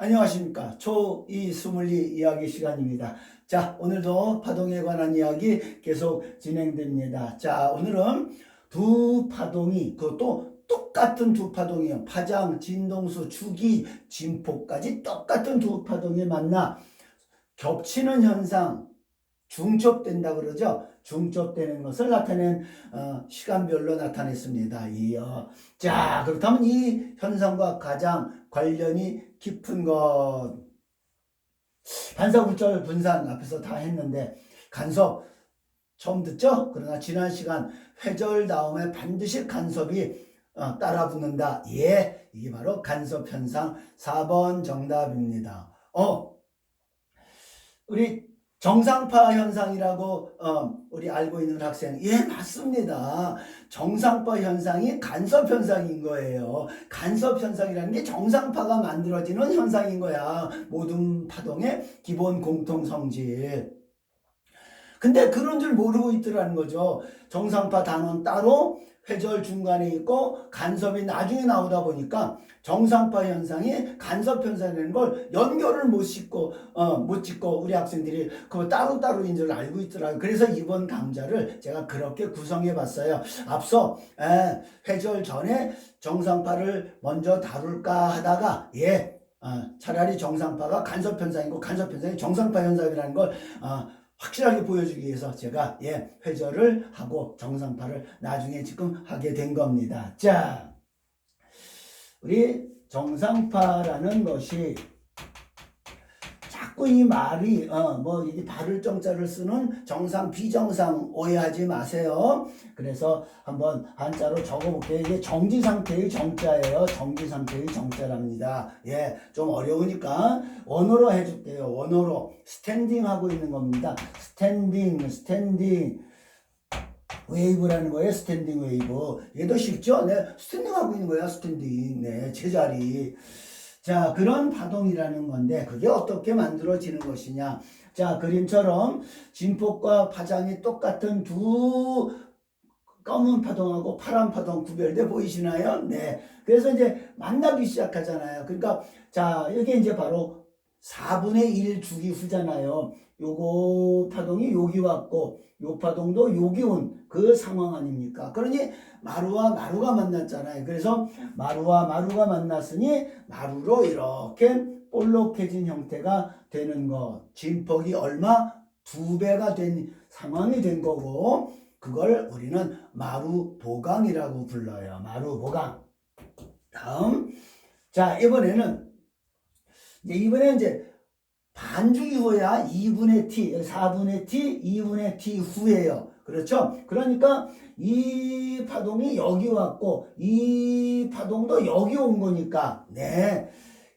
안녕하십니까. 초이스물리 이야기 시간입니다. 자, 오늘도 파동에 관한 이야기 계속 진행됩니다. 자, 오늘은 두 파동이, 그것도 똑같은 두 파동이에요. 파장, 진동수, 주기, 진폭까지 똑같은 두 파동이 만나 겹치는 현상, 중첩된다 그러죠. 중첩되는 것을 나타낸 어, 시간별로 나타냈습니다. 이어 자 그렇다면 이 현상과 가장 관련이 깊은 것 반사굴절 분산 앞에서 다 했는데 간섭 처음 듣죠? 그러나 지난 시간 회절 다음에 반드시 간섭이 어, 따라 붙는다. 예, 이게 바로 간섭 현상 4번 정답입니다. 어, 우리 정상파 현상이라고 어, 우리 알고 있는 학생. 예 맞습니다. 정상파 현상이 간섭 현상인 거예요. 간섭 현상이라는 게 정상파가 만들어지는 현상인 거야. 모든 파동의 기본 공통 성질 근데 그런 줄 모르고 있더라는 거죠 정상파 단원 따로 회절 중간에 있고 간섭이 나중에 나오다 보니까 정상파 현상이 간섭 현상이라는 걸 연결을 못 짓고 어못 짓고 우리 학생들이 그 따로 따로 인 줄 알고 있더라고요. 그래서 이번 강좌를 제가 그렇게 구성해 봤어요. 앞서 에, 회절 전에 정상파를 먼저 다룰까 하다가 예 어, 차라리 정상파가 간섭 현상이고 간섭 현상이 정상파 현상이라는 걸 어, 확실하게 보여주기 위해서 제가 예 회절을 하고 정상파를 나중에 지금 하게 된 겁니다. 자, 우리 정상파라는 것이 자꾸 이 말이 어 뭐 이게 발을 정자를 쓰는 정상 비정상 오해하지 마세요. 그래서 한번 한자로 적어볼게요. 이게 정지 상태의 정자예요. 정지 상태의 정자랍니다. 예, 좀 어려우니까 원어로 해줄게요. 원어로 스탠딩 하고 있는 겁니다. 스탠딩, 스탠딩. 웨이브라는 거예요. 스탠딩 웨이브. 얘도 쉽죠? 네, 스탠딩 하고 있는 거야. 스탠딩. 네, 제자리. 자, 그런 파동이라는 건데 그게 어떻게 만들어지는 것이냐. 자, 그림처럼 진폭과 파장이 똑같은 두 검은 파동하고 파란 파동 구별돼 보이시나요? 네. 그래서 이제 만나기 시작하잖아요. 그러니까 자, 이게 이제 바로 4분의 1 주기 후잖아요. 요거 파동이 여기 왔고 요 파동도 여기 온 그 상황 아닙니까? 그러니 마루와 마루가 만났잖아요. 그래서 마루와 마루가 만났으니 마루로 이렇게 볼록해진 형태가 되는 것. 진폭이 얼마? 두 배가 된 상황이 된 거고 그걸 우리는 마루 보강이라고 불러요. 마루 보강. 다음 자 이번에는 이제 이번에 이제 반주기 후야 2분의 t, 4분의 t, 2분의 t 후예요. 그렇죠? 그러니까 이 파동이 여기 왔고 이 파동도 여기 온 거니까 네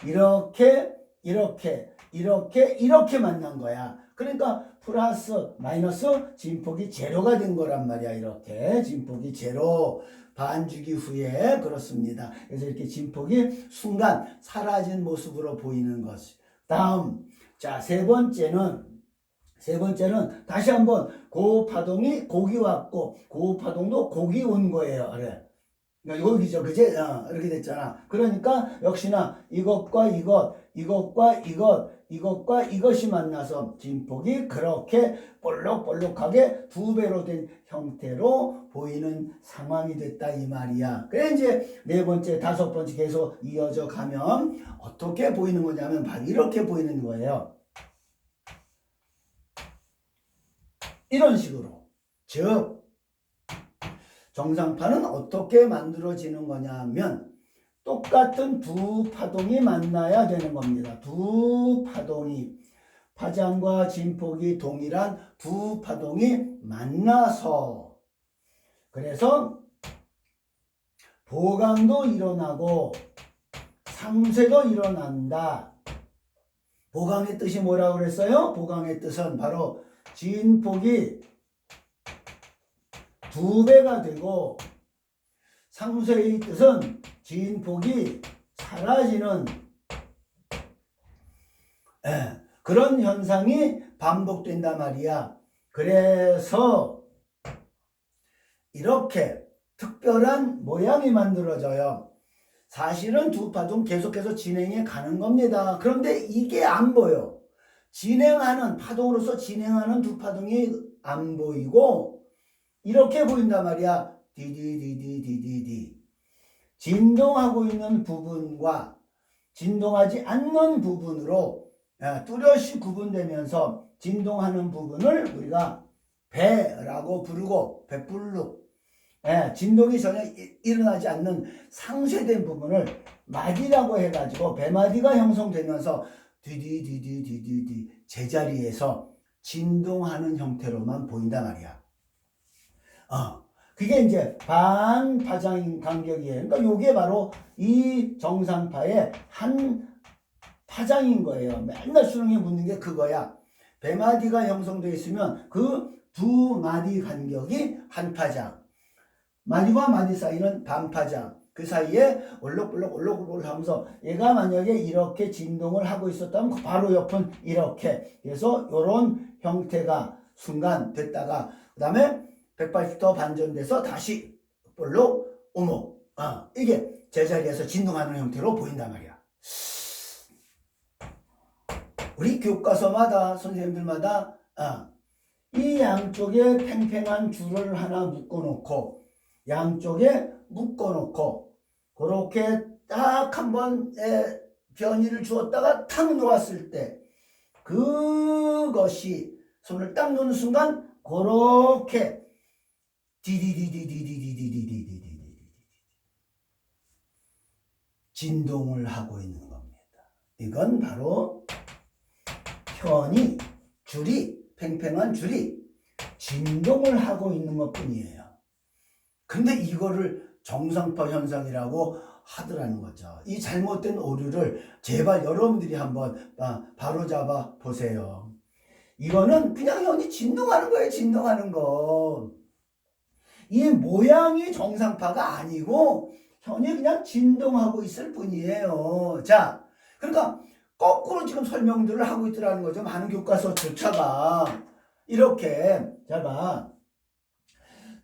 이렇게 이렇게 이렇게 이렇게 만난 거야. 그러니까 플러스 마이너스 진폭이 제로가 된 거란 말이야. 이렇게 진폭이 제로 반주기 후에 그렇습니다. 그래서 이렇게 진폭이 순간 사라진 모습으로 보이는 것. 다음 자 세 번째는 세 번째는 다시 한번 고파동이 고기 왔고 고파동도 고기 온 거예요. 그래. 그러니까 여기죠. 그제? 어, 이렇게 됐잖아. 그러니까 역시나 이것과 이것, 이것과 이것, 이것과 이것이 만나서 진폭이 그렇게 볼록볼록하게 두 배로 된 형태로 보이는 상황이 됐다 이 말이야. 그래 이제 네 번째, 다섯 번째 계속 이어져 가면 어떻게 보이는 거냐면 바로 이렇게 보이는 거예요. 이런 식으로. 즉 정상파는 어떻게 만들어지는 거냐면 똑같은 두 파동이 만나야 되는 겁니다. 두 파동이 파장과 진폭이 동일한 두 파동이 만나서 그래서 보강도 일어나고 상쇄도 일어난다. 보강의 뜻이 뭐라고 그랬어요? 보강의 뜻은 바로 진폭이 두 배가 되고 상쇄의 뜻은 진폭이 사라지는 예, 그런 현상이 반복된단 말이야. 그래서 이렇게 특별한 모양이 만들어져요. 사실은 두 파동 계속해서 진행해 가는 겁니다. 그런데 이게 안 보여. 진행하는 파동으로서 진행하는 두 파동이 안 보이고 이렇게 보인단 말이야. 디디디디디디디. 진동하고 있는 부분과 진동하지 않는 부분으로 예, 뚜렷이 구분되면서 진동하는 부분을 우리가 배라고 부르고 배불룩 예, 진동이 전혀 이- 일어나지 않는 상쇄된 부분을 마디라고 해가지고 배마디가 형성되면서 디디디디디디디 제자리에서 진동하는 형태로만 보인단 말이야. 어, 그게 이제 반파장인 간격이에요. 그러니까 요게 바로 이 정상파의 한 파장인 거예요. 맨날 수능에 묻는 게 그거야. 배마디가 형성되어 있으면 그 두 마디 간격이 한 파장. 마디와 마디 사이는 반파장. 그 사이에 올록올록 올록올록 하면서 얘가 만약에 이렇게 진동을 하고 있었다면 그 바로 옆은 이렇게. 그래서 이런 형태가 순간 됐다가 그 다음에 180도 반전돼서 다시 볼록 오목. 아, 이게 제자리에서 진동하는 형태로 보인단 말이야. 우리 교과서마다 선생님들마다 아, 이 양쪽에 팽팽한 줄을 하나 묶어놓고 양쪽에 묶어놓고 그렇게 딱 한번 변이를 주었다가 탁 놓았을 때 그것이 손을 딱 놓는 순간 그렇게 디디디디디디디디디디디디디 진동을 하고 있는 겁니다. 이건 바로 편이 줄이 팽팽한 줄이 진동을 하고 있는 것 뿐이에요. 근데 이거를 정상파 현상이라고 하더라는 거죠. 이 잘못된 오류를 제발 여러분들이 한번 바로 잡아 보세요. 이거는 그냥 현이 진동하는 거예요. 진동하는 거. 이 모양이 정상파가 아니고 현이 그냥 진동하고 있을 뿐이에요. 자, 그러니까 거꾸로 지금 설명들을 하고 있더라는 거죠. 많은 교과서조차가 이렇게 잘 봐.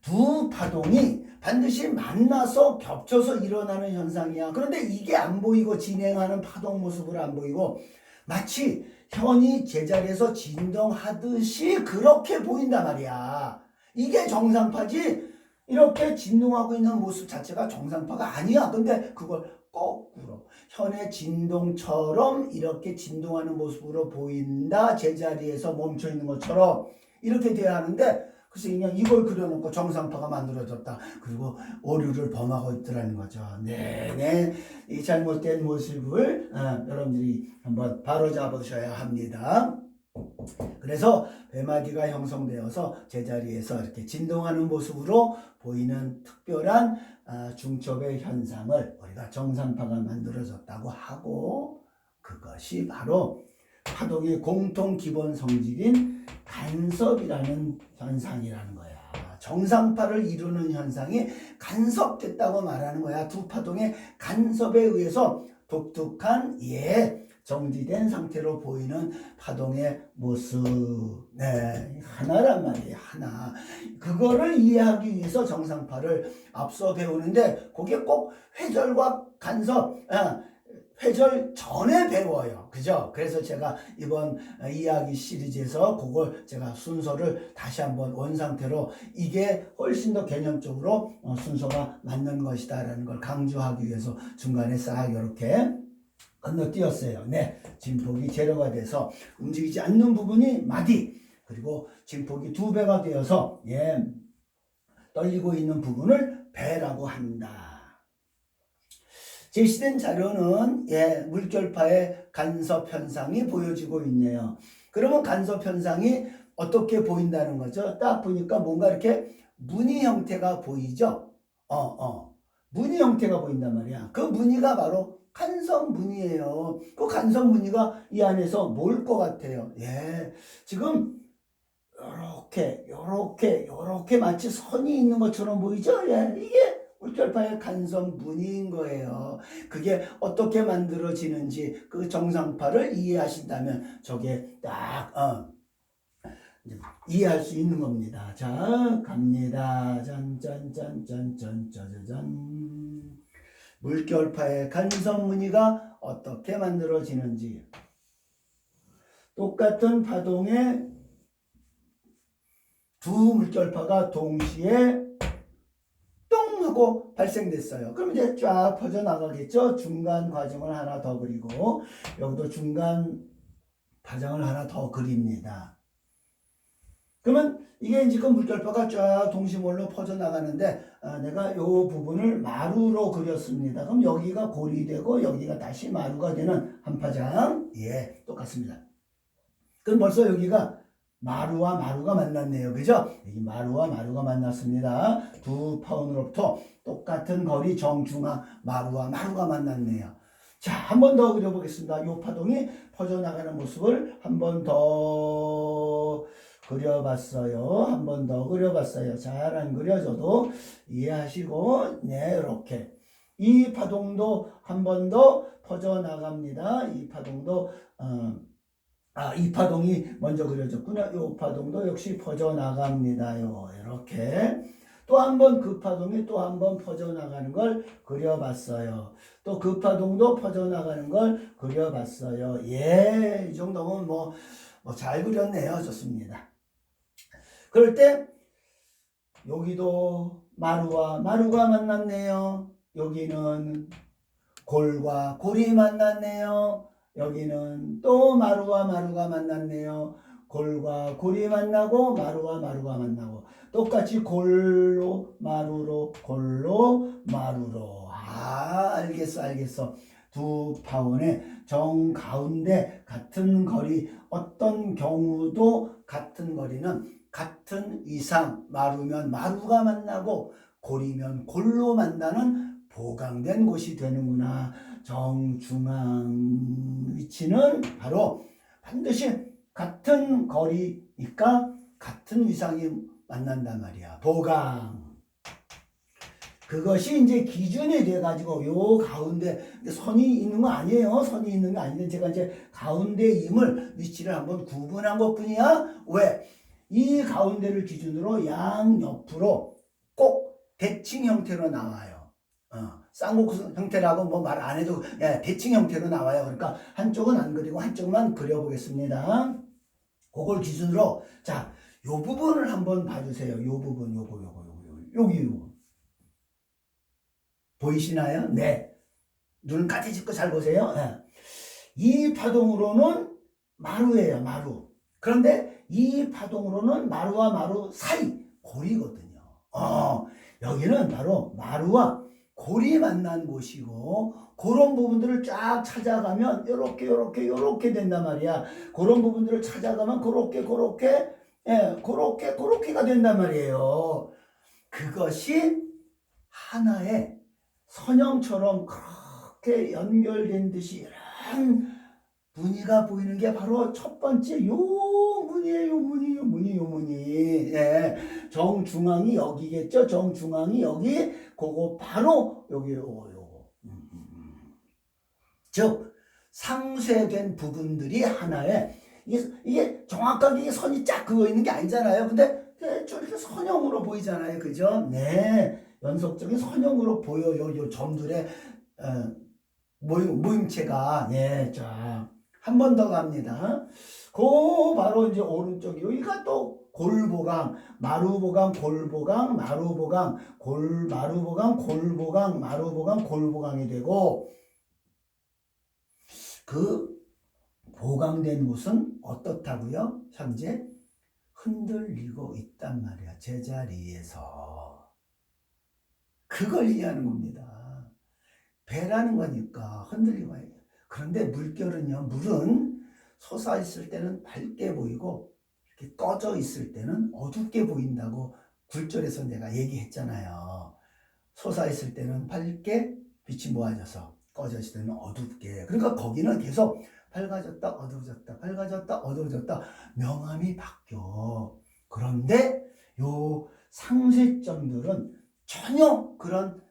두 파동이 반드시 만나서 겹쳐서 일어나는 현상이야. 그런데 이게 안 보이고 진행하는 파동 모습을 안 보이고 마치 현이 제자리에서 진동하듯이 그렇게 보인단 말이야. 이게 정상파지. 이렇게 진동하고 있는 모습 자체가 정상파가 아니야. 근데 그걸 거꾸로 현의 진동처럼 이렇게 진동하는 모습으로 보인다. 제자리에서 멈춰 있는 것처럼 이렇게 돼야 하는데 글쎄 그냥 이걸 그려놓고 정상파가 만들어졌다. 그리고 오류를 범하고 있더라는 거죠. 네네 이 잘못된 모습을 어, 여러분들이 한번 바로 잡으셔야 합니다. 그래서 배마디가 형성되어서 제자리에서 이렇게 진동하는 모습으로 보이는 특별한 아, 중첩의 현상을 우리가 정상파가 만들어졌다고 하고 그것이 바로 파동의 공통 기본 성질인 간섭이라는 현상이라는 거야. 정상파를 이루는 현상이 간섭됐다고 말하는 거야. 두 파동의 간섭에 의해서 독특한 예 정지된 상태로 보이는 파동의 모습. 네, 하나란 말이에요. 하나. 그거를 이해하기 위해서 정상파를 앞서 배우는데 그게 꼭 회절과 간섭, 아, 회절 전에 배워요. 그죠? 그래서 제가 이번 이야기 시리즈에서 그걸 제가 순서를 다시 한번 원상태로 이게 훨씬 더 개념적으로 어, 순서가 맞는 것이다 라는 걸 강조하기 위해서 중간에 싹 이렇게 건너뛰었어요. 네. 진폭이 제로가 돼서 움직이지 않는 부분이 마디. 그리고 진폭이 두 배가 되어서, 예, 떨리고 있는 부분을 배라고 한다. 제시된 자료는, 예, 물결파의 간섭 현상이 보여지고 있네요. 그러면 간섭 현상이 어떻게 보인다는 거죠? 딱 보니까 뭔가 이렇게 무늬 형태가 보이죠? 어, 어. 무늬 형태가 보인단 말이야. 그 무늬가 바로 간섭 무늬예요. 그 간섭 무늬가 이 안에서 뭘 것 같아요? 예. 지금 요렇게 요렇게 요렇게 마치 선이 있는 것처럼 보이죠? 예. 이게 물결파의 간섭 무늬인 거예요. 그게 어떻게 만들어지는지 그 정상파를 이해하신다면 저게 딱 어, 이해할 수 있는 겁니다. 자, 갑니다. 짠짠짠짠짠짠짠. 물결파의 간섭 무늬가 어떻게 만들어지는지 똑같은 파동에 두 물결파가 동시에 발생됐어요. 그럼 이제 쫙 퍼져 나가겠죠. 중간 과정을 하나 더 그리고 여기도 중간 과정을 하나 더 그립니다. 그러면 이게 지금 물결파가 쫙 동시몰로 퍼져 나가는데 아, 내가 이 부분을 마루로 그렸습니다. 그럼 여기가 골이 되고 여기가 다시 마루가 되는 한 파장. 예, 똑같습니다. 그럼 벌써 여기가 마루와 마루가 만났네요. 그죠? 여기 마루와 마루가 만났습니다. 두 파운으로부터 똑같은 거리 정중앙 마루와 마루가 만났네요. 자, 한 번 더 그려보겠습니다. 이 파동이 퍼져나가는 모습을 한 번 더 그려봤어요. 한 번 더 그려봤어요. 잘 안 그려져도 이해하시고, 네, 이렇게. 이 파동도 한 번 더 퍼져나갑니다. 이 파동도, 어, 아, 이 파동이 먼저 그려졌군요. 이 파동도 역시 퍼져나갑니다. 요, 이렇게. 또 한 번 그 파동이 또 한 번 퍼져나가는 걸 그려봤어요. 또 그 파동도 퍼져나가는 걸 그려봤어요. 예, 이 정도면 뭐, 뭐 잘 그렸네요. 좋습니다. 그럴 때, 여기도 마루와 마루가 만났네요. 여기는 골과 골이 만났네요. 여기는 또 마루와 마루가 만났네요. 골과 골이 만나고 마루와 마루가 만나고 똑같이 골로 마루로 골로 마루로. 아 알겠어 알겠어. 두 파원의 정 가운데 같은 거리 어떤 경우도 같은 거리는 같은 이상 마루면 마루가 만나고 골이면 골로 만나는 보강된 곳이 되는구나 정중앙 위치는 바로 반드시 같은 거리니까 같은 위상이 만난단 말이야. 보강. 그것이 이제 기준이 돼가지고 요 가운데 선이 있는 거 아니에요. 선이 있는 게 아닌데 제가 이제 가운데 임을 위치를 한번 구분한 것 뿐이야. 왜? 이 가운데를 기준으로 양 옆으로 꼭 대칭 형태로 나와요. 어, 쌍곡 형태라고 뭐 말 안 해도 예, 대칭 형태로 나와요. 그러니까 한쪽은 안 그리고 한쪽만 그려보겠습니다. 그걸 기준으로 자, 요 부분을 한번 봐주세요. 요 부분, 요거, 요거, 요거, 여기 요거. 보이시나요? 네. 눈 까지짓고 잘 보세요. 예. 이 파동으로는 마루예요, 마루. 그런데 이 파동으로는 마루와 마루 사이 골이거든요. 어, 여기는 바로 마루와 골이 만난 곳이고 그런 부분들을 쫙 찾아가면 이렇게 이렇게 이렇게 된단 말이야. 그런 부분들을 찾아가면 그렇게 그렇게 예, 그렇게 그렇게가 된단 말이에요. 그것이 하나의 선형처럼 그렇게 연결된 듯이 이런 무늬가 보이는 게 바로 첫 번째 요 무늬예요, 요 무늬, 요 무늬, 요 무늬. 예. 정중앙이 여기겠죠? 정중앙이 여기, 그거 바로 여기 요거, 요거. 음, 음, 음. 즉, 상쇄된 부분들이 하나의, 이게, 이게 정확하게 이게 선이 쫙 그어 있는 게 아니잖아요. 근데 대충 이렇게 선형으로 보이잖아요. 그죠? 네. 연속적인 선형으로 보여요. 요 점들의, 어, 모임, 모임체가, 예, 쫙. 한 번 더 갑니다. 그 바로 이제 오른쪽 여기가 또 골보강, 마루보강, 골보강, 마루보강, 골 마루보강, 골보강, 마루보강, 골보강이 되고 그 보강된 곳은 어떻다고요? 현재 흔들리고 있단 말이야. 제자리에서. 그걸 이해하는 겁니다. 배라는 거니까 흔들리고. 그런데 물결은요, 물은 솟아 있을 때는 밝게 보이고 이렇게 꺼져 있을 때는 어둡게 보인다고 굴절에서 내가 얘기했잖아요. 솟아 있을 때는 밝게 빛이 모아져서 꺼져 있을 때는 어둡게. 그러니까 거기는 계속 밝아졌다 어두워졌다 밝아졌다 어두워졌다 명암이 바뀌어. 그런데 요 상쇄점들은 전혀 그런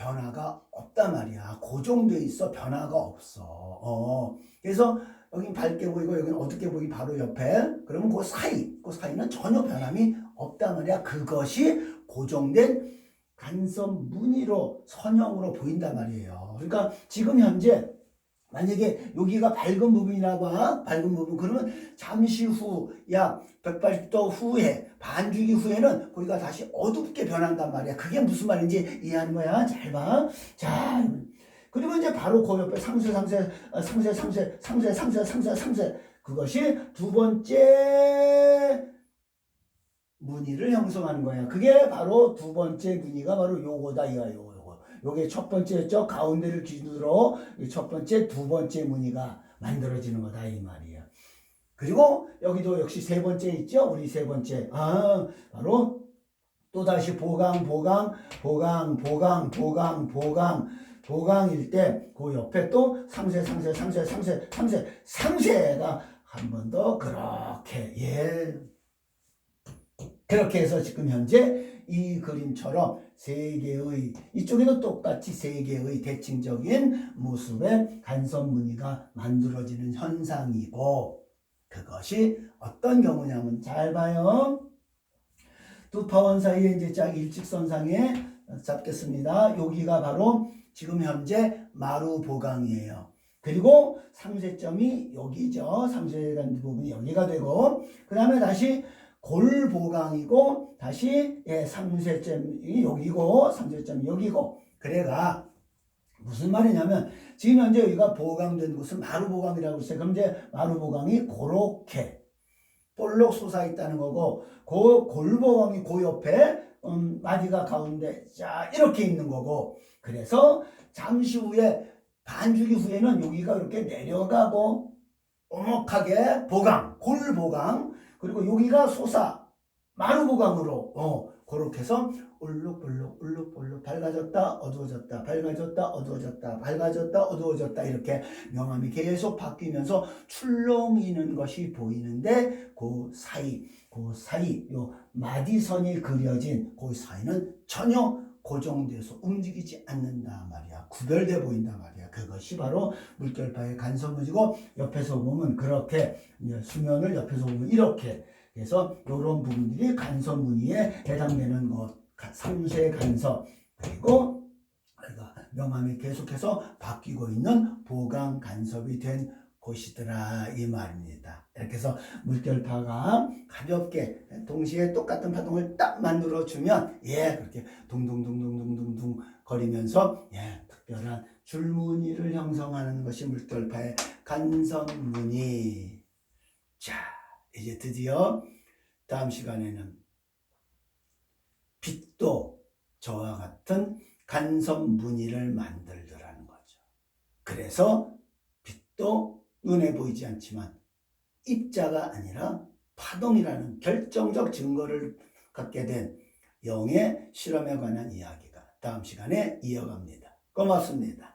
변화가 없단 말이야. 고정돼 있어 변화가 없어. 어. 그래서 여긴 밝게 보이고 여기는 어둡게 보이기 바로 옆에 그러면 그 사이 그 사이는 전혀 변함이 없단 말이야. 그것이 고정된 간섭 무늬로 선형으로 보인단 말이에요. 그러니까 지금 현재 만약에 여기가 밝은 부분이라고 하, 밝은 부분 그러면 잠시 후 약 180도 후에 반주기 후에는 거기가 다시 어둡게 변한단 말이야. 그게 무슨 말인지 이해하는 거야. 잘 봐. 자, 그리고 이제 바로 그 옆에 상세 상세 어, 상세 상세 상세 상세 상세 상세 그것이 두 번째 무늬를 형성하는 거야. 그게 바로 두 번째 무늬가 바로 요거다 이거야. 요거 요게 첫 번째였죠. 가운데를 기준으로 이첫 번째 두 번째 무늬가 만들어지는 거다 이 말이야. 그리고 여기도 역시 세 번째 있죠. 우리 세 번째. 아, 바로 또 다시 보강 보강 보강 보강 보강 보강 보강일 때 그 옆에 또 상세 상세 상세 상세 상세 상세가 한 번 더 그렇게 예 그렇게 해서 지금 현재 이 그림처럼 세 개의 이쪽에도 똑같이 세 개의 대칭적인 모습의 간섭 무늬가 만들어지는 현상이고 그것이 어떤 경우냐면 잘 봐요. 두 파원 사이에 이제 짝 일직선상에 잡겠습니다. 여기가 바로 지금 현재 마루 보강이에요. 그리고 상세점이 여기죠. 상세된 부분이 여기가 되고 그 다음에 다시 골보강이고 다시 예, 상세점이 여기고 상세점이 여기고 그래가 무슨 말이냐면 지금 현재 여기가 보강된 곳은 마루보강이라고 했어요. 그럼 이제 마루보강이 그렇게 볼록 솟아 있다는 거고 그 골보강이 그 옆에 음, 마디가 가운데 자 이렇게 있는 거고 그래서 잠시 후에 반주기 후에는 여기가 이렇게 내려가고 오목하게 보강 골보강 그리고 여기가 솟아 마루보강으로 어 그렇게 해서 울룩불룩 울룩불룩 밝아졌다 어두워졌다 밝아졌다 어두워졌다 밝아졌다 어두워졌다 이렇게 명암이 계속 바뀌면서 출렁이는 것이 보이는데 그 사이 그 사이 요 마디선이 그려진 그 사이는 전혀 고정돼서 움직이지 않는다 말이야. 구별돼 보인다 말이야. 그것이 바로 물결파의 간섭문이고 옆에서 보면 그렇게 수면을 옆에서 보면 이렇게 그래서 이런 부분들이 간섭 무늬에 해당되는 것, 가- 상세 간섭. 그리고 우리가 명암이 계속해서 바뀌고 있는 보강 간섭이 된 곳이더라 이 말입니다. 이렇게 해서 물결파가 가볍게 동시에 똑같은 파동을 딱 만들어 주면 예 그렇게 둥둥둥둥둥둥둥 거리면서 예 특별한 줄무늬를 형성하는 것이 물결파의 간섭무늬. 자. 이제 드디어 다음 시간에는 빛도 저와 같은 간섭 무늬를 만들더라는 거죠. 그래서 빛도 눈에 보이지 않지만 입자가 아니라 파동이라는 결정적 증거를 갖게 된 영의 실험에 관한 이야기가 다음 시간에 이어갑니다. 고맙습니다.